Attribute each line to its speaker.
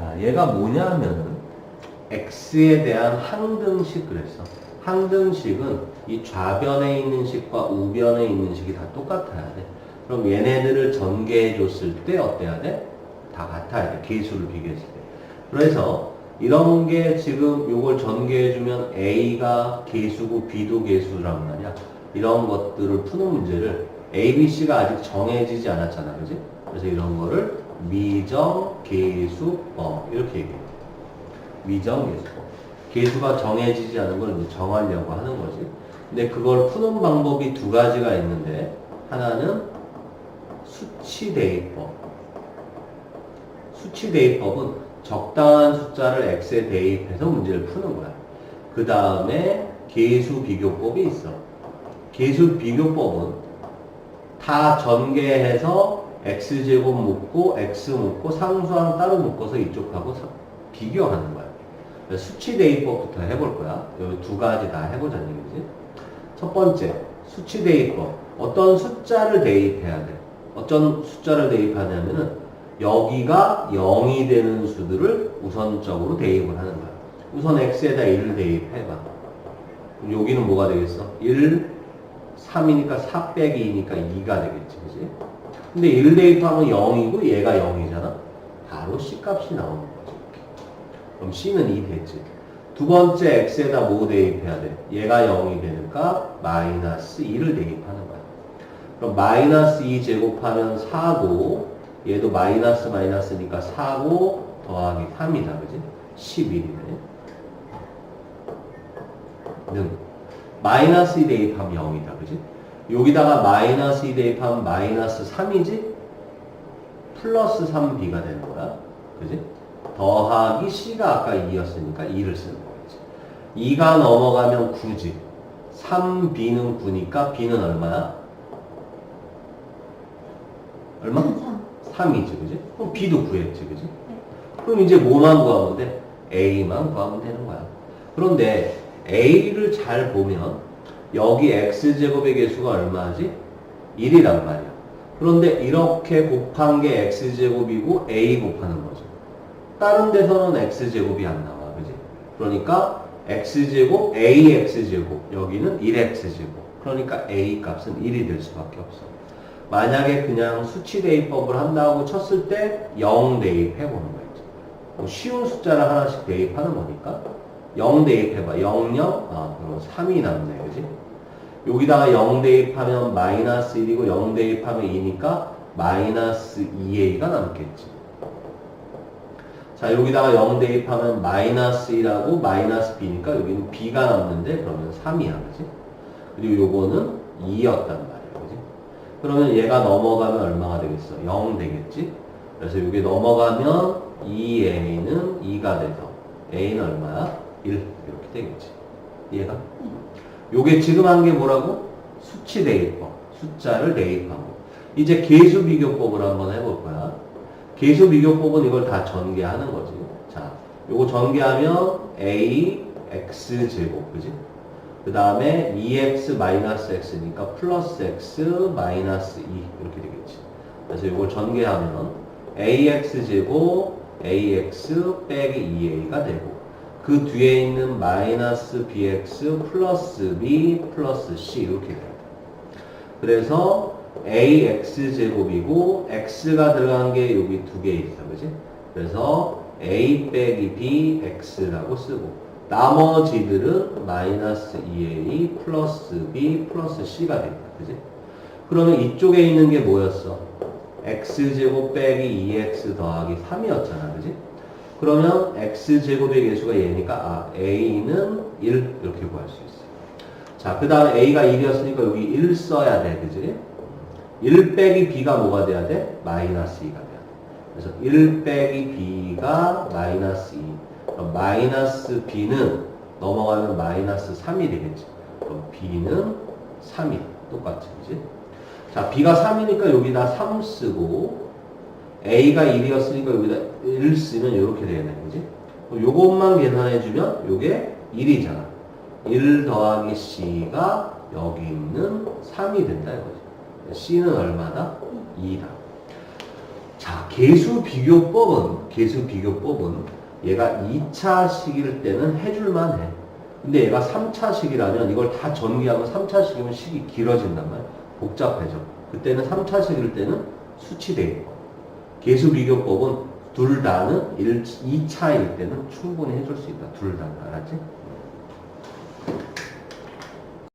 Speaker 1: 자, 얘가 뭐냐면은 x에 대한 항등식 그랬어. 항등식은 이 좌변에 있는 식과 우변에 있는 식이 다 똑같아야 돼. 그럼 얘네들을 전개해 줬을 때 어때야 돼? 다 같아야 돼. 계수를 비교했을 때. 그래서 이런 게 지금 요걸 전개해 주면 A가 계수고 B도 계수란 말이야. 이런 것들을 푸는 문제를 A, B, C가 아직 정해지지 않았잖아. 그지? 그래서 이런 거를 미정 계수법 이렇게 얘기해. 미정 계수법. 계수가 정해지지 않은 걸 이제 정하려고 하는 거지. 근데 그걸 푸는 방법이 두 가지가 있는데 하나는 수치 대입법. 수치 대입법은 적당한 숫자를 x에 대입해서 문제를 푸는 거야. 그 다음에 계수 비교법이 있어. 계수 비교법은 다 전개해서 x제곱 묶고 x 묶고 상수항 따로 묶어서 이쪽하고 사- 비교하는 거야. 수치 대입법부터 해볼 거야. 두 가지 다 해보자는 얘기지. 첫 번째, 수치 대입법. 어떤 숫자를 대입해야 돼. 어떤 숫자를 대입하냐면은 여기가 0이 되는 수들을 우선적으로 대입을 하는 거야. 우선 x에다 1을 대입해봐. 여기는 뭐가 되겠어? 1, 3이니까 4 빼기 2니까 2가 되겠지, 그지? 근데 1 대입하면 0이고 얘가 0이잖아? 바로 C 값이 나오는 거지. 그럼 C는 2 됐지. 두 번째 x에다 뭐 대입해야 돼? 얘가 0이 되니까 마이너스 2를 대입하는 거야. 그럼 마이너스 2 제곱하면 4고 얘도 마이너스 마이너스니까 4고 더하기 3이다. 그지? 11이네. 는 마이너스 2 대입하면 0이다. 그지? 여기다가 마이너스 2 대입하면 마이너스 3이지? 플러스 3b가 되는 거야. 그지? 더하기 c가 아까 2였으니까 2를 쓰는 거겠지. 2가 넘어가면 9지. 3b는 9니까 b는 얼마야? 얼마? 3 이지, 그지? 그럼 b도 구했지, 그지? 그럼 이제 뭐만 구하면 돼? a만 구하면 되는 거야. 그런데 a를 잘 보면 여기 x제곱의 개수가 얼마지? 1이란 말이야. 그런데 이렇게 곱한 게 x제곱이고 a 곱하는 거죠. 다른 데서는 x제곱이 안 나와. 그지? 그러니까 x제곱, ax제곱. 여기는 1x제곱. 그러니까 a 값은 1이 될 수밖에 없어. 만약에 그냥 수치 대입법을 한다고 쳤을 때 0 대입해 보는 거지. 뭐 쉬운 숫자를 하나씩 대입하는 거니까 0 대입해봐. 0, 0, 아, 그럼 3이 남네. 그지? 여기다가 0 대입하면 마이너스 1이고 0 대입하면 2니까 마이너스 2a가 남겠지. 자, 여기다가 0 대입하면 마이너스 1하고 마이너스 b니까 여기는 b가 남는데 그러면 3이야. 그지? 그리고 요거는 2였단 말이야. 그지? 그러면 얘가 넘어가면 얼마가 되겠어? 0 되겠지? 그래서 여기 넘어가면 2a는 2가 돼서 a는 얼마야? 1 이렇게 되겠지. 이해가? 요게 지금 한 게 뭐라고? 수치 대입법. 숫자를 대입하고. 이제 계수 비교법을 한번 해볼 거야. 계수 비교법은 이걸 다 전개하는 거지. 자, 요거 전개하면 a x 제곱, 그지? 그 다음에 2x 마이너스 x니까 플러스 x 마이너스 2 이렇게 되겠지. 그래서 이걸 전개하면 ax 제곱 ax 빼기 2a가 되고 그 뒤에 있는 마이너스 bx 플러스 b 플러스 c 이렇게 돼요. 그래서 ax 제곱이고 x가 들어간 게 여기 두 개 있어, 그지? 그래서 a 빼기 b x라고 쓰고 나머지들은 마이너스 2a 플러스 b 플러스 c가 됩니다, 그지? 그러면 이쪽에 있는 게 뭐였어? x제곱 빼기 2x 더하기 3이었잖아, 그지? 그러면 x제곱의 개수가 얘니까 아, a는 1 이렇게 구할 수 있어. 자, 그 다음에 a가 1이었으니까 여기 1 써야 돼, 그지? 1 빼기 b가 뭐가 돼야 돼? 마이너스 2가 돼야 돼. 그래서 1 빼기 b가 마이너스 2. 그럼 마이너스 b는 넘어가면 마이너스 3이 되겠지. 그럼 b는 3이 똑같지, 그지? 자, b가 3이니까 여기다 3 쓰고 a가 1이었으니까 여기다 1 쓰면 이렇게 되겠네. 그지? 요것만 계산해주면 요게 1이잖아. 1 더하기 c가 여기 있는 3이 된다 이거지. c는 얼마다? 2다. 자, 계수 비교법은, 계수 비교법은 얘가 2차 식일 때는 해줄만 해. 근데 얘가 3차 식이라면 이걸 다 전개하면 3차 식이면 식이 길어진단 말이야. 복잡해져. 그때는 3차 식일 때는 수치돼 있고. 개수 비교법은 둘 다는 1, 2차일 때는 충분히 해줄 수 있다. 둘 다는. 알았지?